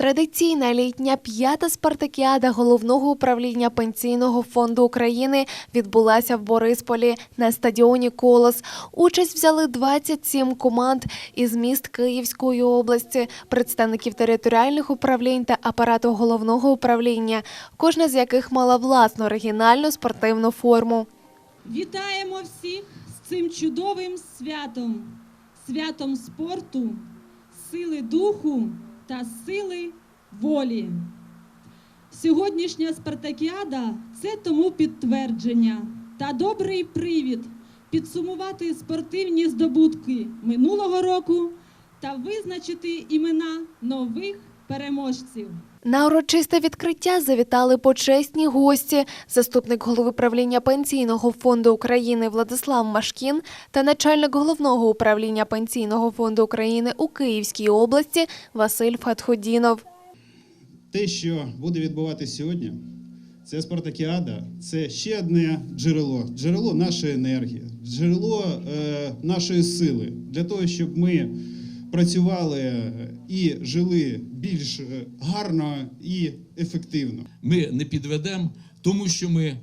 Традиційна літня п'ята спартакіада головного управління пенсійного фонду України відбулася в Борисполі на стадіоні Колос. Участь взяли 27 команд із міст Київської області, представників територіальних управлінь та апарату головного управління, кожна з яких мала власну оригінальну спортивну форму. Вітаємо всіх з цим чудовим святом, святом спорту, сили духу та сили волі. Сьогоднішня спартакіада це тому підтвердження та добрий привід підсумувати спортивні здобутки минулого року та визначити імена нових переможців. На урочисте відкриття завітали почесні гості, заступник голови правління Пенсійного фонду України Владислав Машкін та начальник головного управління Пенсійного фонду України у Київській області Василь Фатходінов. Те, що буде відбуватися сьогодні, це спартакіада, це ще одне джерело, джерело нашої енергії, джерело е, нашої сили для того, щоб ми працювали і жили більш е, гарно і ефективно. ми не підведемо, тому що ми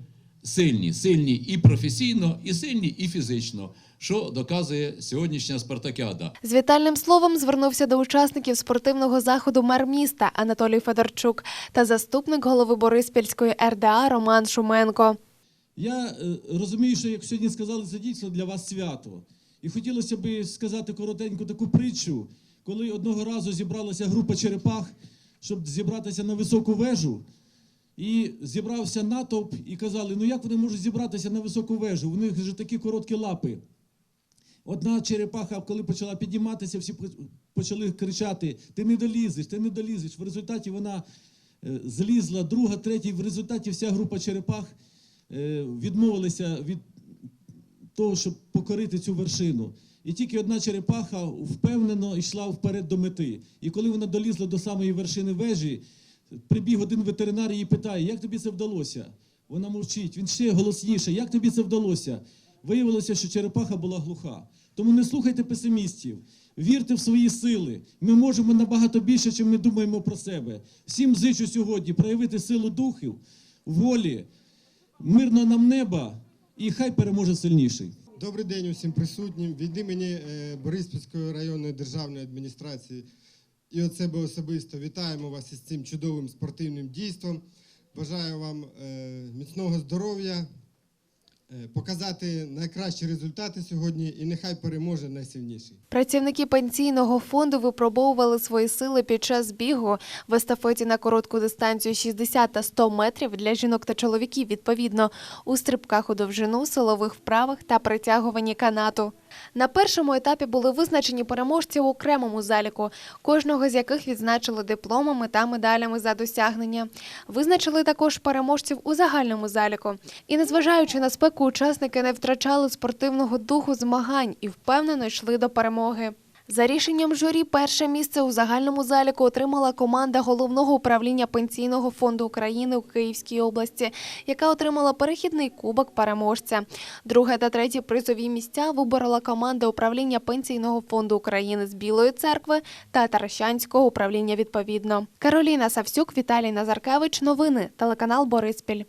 сильні, сильні і професійно, і сильні і фізично, що доказує сьогоднішня спартакіада. З вітальним словом звернувся до учасників спортивного заходу мер міста Анатолій Федорчук та заступник голови Бориспільської РДА Роман Шуменко. Я е, розумію, що як сьогодні сказали, це дійсно для вас свято. І хотілося б сказати коротеньку таку притчу, коли одного разу зібралася група черепах, щоб зібратися на високу вежу. І зібрався натовп і казали, ну як вони можуть зібратися на високу вежу? У них же такі короткі лапи. Одна черепаха, коли почала підніматися, всі почали кричати: Ти не долізеш, ти не долізеш. В результаті вона е, злізла, друга, третя, і в результаті вся група черепах е, відмовилися від того, щоб покорити цю вершину. І тільки одна черепаха впевнено йшла вперед до мети. І коли вона долізла до самої вершини вежі, прибіг один ветеринар і питає, як тобі це вдалося? Вона мовчить, він ще голосніше, як тобі це вдалося? Виявилося, що черепаха була глуха. Тому не слухайте песимістів, вірте в свої сили. Ми можемо набагато більше, чим ми думаємо про себе. Всім зичу сьогодні проявити силу духів, волі, мирно нам неба, і хай переможе сильніший. Добрий день усім присутнім. Від імені е, Бориспільської районної державної адміністрації і от себе особисто вітаємо вас із цим чудовим спортивним дійством. Бажаю вам е, міцного здоров'я, показати найкращі результати сьогодні і нехай переможе найсильніший. Працівники пенсійного фонду випробовували свої сили під час бігу в естафеті на коротку дистанцію 60 та 100 метрів для жінок та чоловіків відповідно у стрибках у довжину, силових вправах та притягуванні канату. На першому етапі були визначені переможці у окремому заліку, кожного з яких відзначили дипломами та медалями за досягнення. Визначили також переможців у загальному заліку. І незважаючи на спеку, учасники не втрачали спортивного духу змагань і впевнено йшли до перемоги. За рішенням журі, перше місце у загальному заліку отримала команда головного управління пенсійного фонду України у Київській області, яка отримала перехідний кубок переможця. Друге та третє призові місця виборола команда управління пенсійного фонду України з Білої церкви та Таращанського управління відповідно. Кароліна Савсюк, Віталій Назаркевич. Новини. Телеканал Бориспіль.